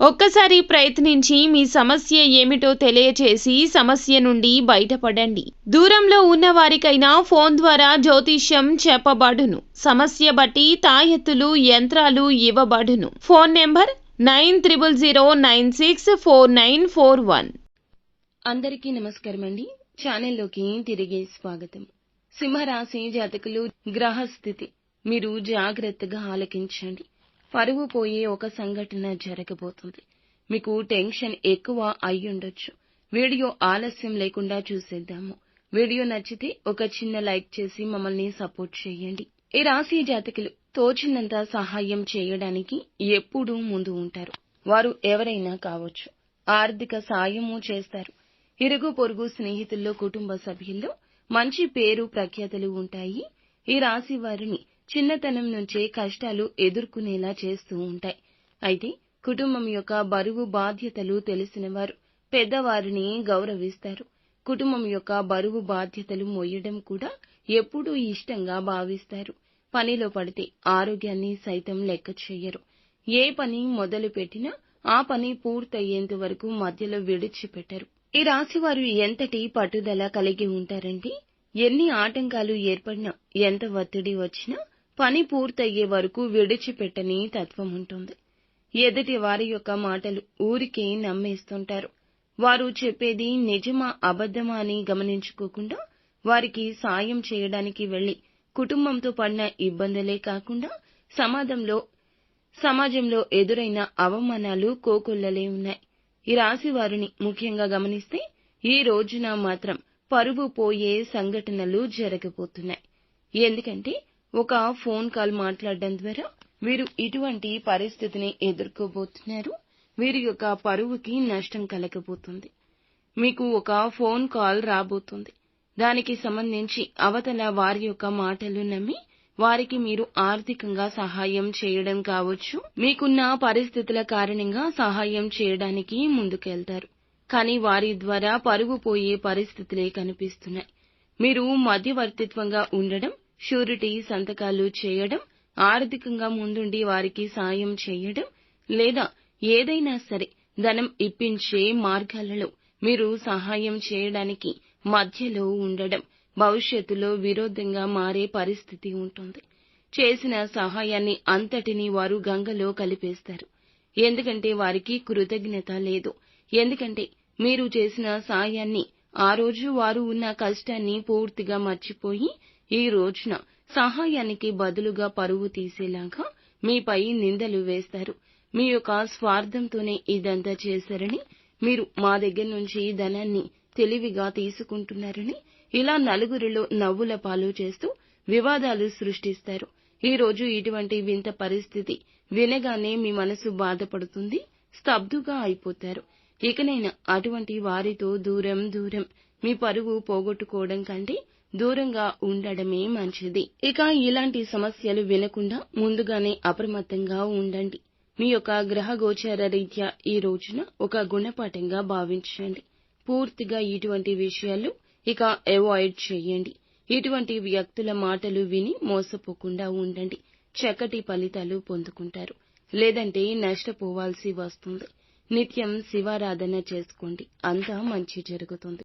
ఒక్కసారి ప్రయత్నించి మీ సమస్య ఏమిటో తెలియచేసి సమస్య నుండి బయటపడండి. దూరంలో ఉన్న వారికైనా ఫోన్ ద్వారా జ్యోతిష్యం చెప్పబడును. సమస్య బట్టి తాయెత్తులు యంత్రాలు ఇవ్వబడును. Phone number nine triple zero nine six four nine four one. అందరికీ నమస్కారం అండి ఛానల్లోకి తిరిగి స్వాగతం. సింహరాశి జాతకులు గ్రహస్థితి. మీరు జాగ్రత్తగా ఆలకించండి. పరువు పోయే ఒక సంఘటన జరగబోతుంది. మీకు టెన్షన్ ఎక్కువ అయ్యుండొచ్చు వీడియో ఆలస్యం లేకుండా చూసేద్దాము. వీడియో నచ్చితే ఒక చిన్న లైక్ చేసి మమ్మల్ని సపోర్ట్ చేయండి. ఈ రాశి జాతకులు తోచినంత సహాయం చేయడానికి ఎప్పుడూ ముందు ఉంటారు. వారు ఎవరైనా కావచ్చు. ఆర్థిక సాయము చేస్తారు. ఇరుగు పొరుగు స్నేహితుల్లో కుటుంబ సభ్యుల్లో మంచి పేరు ప్రఖ్యాతలు ఉంటాయి. ఈ రాశి వారిని చిన్నతనం నుంచే కష్టాలు ఎదుర్కొనేలా చేస్తూ ఉంటాయి. అయితే కుటుంబం యొక్క బరువు బాధ్యతలు తెలిసినవారు పెద్దవారిని గౌరవిస్తారు. కుటుంబం యొక్క బరువు బాధ్యతలు మోయడం కూడా ఎప్పుడూ ఇష్టంగా భావిస్తారు. పనిలో పడితే ఆరోగ్యాన్ని సైతం లెక్క చేయరు. ఏ పని మొదలు పెట్టినా ఆ పని పూర్తయ్యేంత వరకు మధ్యలో విడిచిపెట్టరు. ఈ రాశి వారు ఎంతటి పట్టుదల కలిగి ఉంటారంటే ఎన్ని ఆటంకాలు ఏర్పడినా ఎంత ఒత్తిడి వచ్చినా పని పూర్తయ్యే వరకు విడిచిపెట్టని తత్వం ఉంటుంది. ఎదుటి వారి యొక్క మాటలు ఊరికే నమ్మేస్తుంటారు. వారు చెప్పేది నిజమా అబద్ధమా అని గమనించుకోకుండా వారికి సాయం చేయడానికి వెళ్ళి కుటుంబంతో పడిన ఇబ్బందులే కాకుండా సమాజంలో సమాజంలో ఎదురైన అవమానాలు కోకొల్లలే ఉన్నాయి. ఈ రాశి వారిని ముఖ్యంగా గమనిస్తే ఈ రోజున మాత్రం పరువు పోయే సంఘటనలు జరగబోతున్నాయి. ఎందుకంటే ఒక ఫోన్ కాల్ మాట్లాడడం ద్వారా వీరు ఇటువంటి పరిస్థితిని ఎదుర్కోబోతున్నారు. వీరి యొక్క పరువుకి నష్టం కలగబోతుంది. మీకు ఒక ఫోన్ కాల్ రాబోతుంది. దానికి సంబంధించి అవతల వారి యొక్క మాటలు నమ్మి వారికి మీరు ఆర్థికంగా సహాయం చేయడం కావచ్చు. మీకున్న పరిస్థితుల కారణంగా సహాయం చేయడానికి ముందుకెళ్తారు. కానీ వారి ద్వారా పరువు పోయే పరిస్థితులే కనిపిస్తున్నాయి. మీరు మధ్యవర్తిత్వంగా ఉండడం షూరిటీ సంతకాలు చేయడం ఆర్థికంగా ముందుండి వారికి సాయం చేయడం లేదా ఏదైనా సరే ధనం ఇప్పించే మార్గాలలో మీరు సహాయం చేయడానికి మధ్యలో ఉండడం భవిష్యత్తులో విరోధంగా మారే పరిస్థితి ఉంటుంది. చేసిన సహాయాన్ని అంతటిని వారు గంగలో కలిపేస్తారు. ఎందుకంటే వారికి కృతజ్ఞత లేదు. ఎందుకంటే మీరు చేసిన సాయాన్ని ఆ రోజు వారు ఉన్న కష్టాన్ని పూర్తిగా మర్చిపోయి ఈ రోజున సహాయానికి బదులుగా పరువు తీసేలాగా మీపై నిందలు వేస్తారు. మీ యొక్క స్వార్థంతోనే ఇదంతా చేశారని మీరు మా దగ్గర నుంచి ధనాన్ని తెలివిగా తీసుకుంటున్నారని ఇలా నలుగురిలో నవ్వుల పాలు చేస్తూ వివాదాలు సృష్టిస్తారు. ఈ రోజు ఇటువంటి వింత పరిస్థితి వినగానే మీ మనసు బాధపడుతుంది స్తబ్దుగా అయిపోతారు. ఇకనైనా అటువంటి వారితో దూరం దూరం మీ పరువు పోగొట్టుకోవడం కంటే దూరంగా ఉండడమే మంచిది. ఇక ఇలాంటి సమస్యలు వినకుండా ముందుగానే అప్రమత్తంగా ఉండండి. మీ యొక్క గ్రహ గోచార రీత్యా ఈ రోజున ఒక గుణపాఠంగా భావించండి. పూర్తిగా ఇటువంటి విషయాలు ఇక అవాయిడ్ చేయండి. ఇటువంటి వ్యక్తుల మాటలు విని మోసపోకుండా ఉండండి. చక్కటి ఫలితాలు పొందుకుంటారు. లేదంటే నష్టపోవాల్సి వస్తుంది. నిత్యం శివారాధన చేసుకోండి. అంతా మంచి జరుగుతుంది.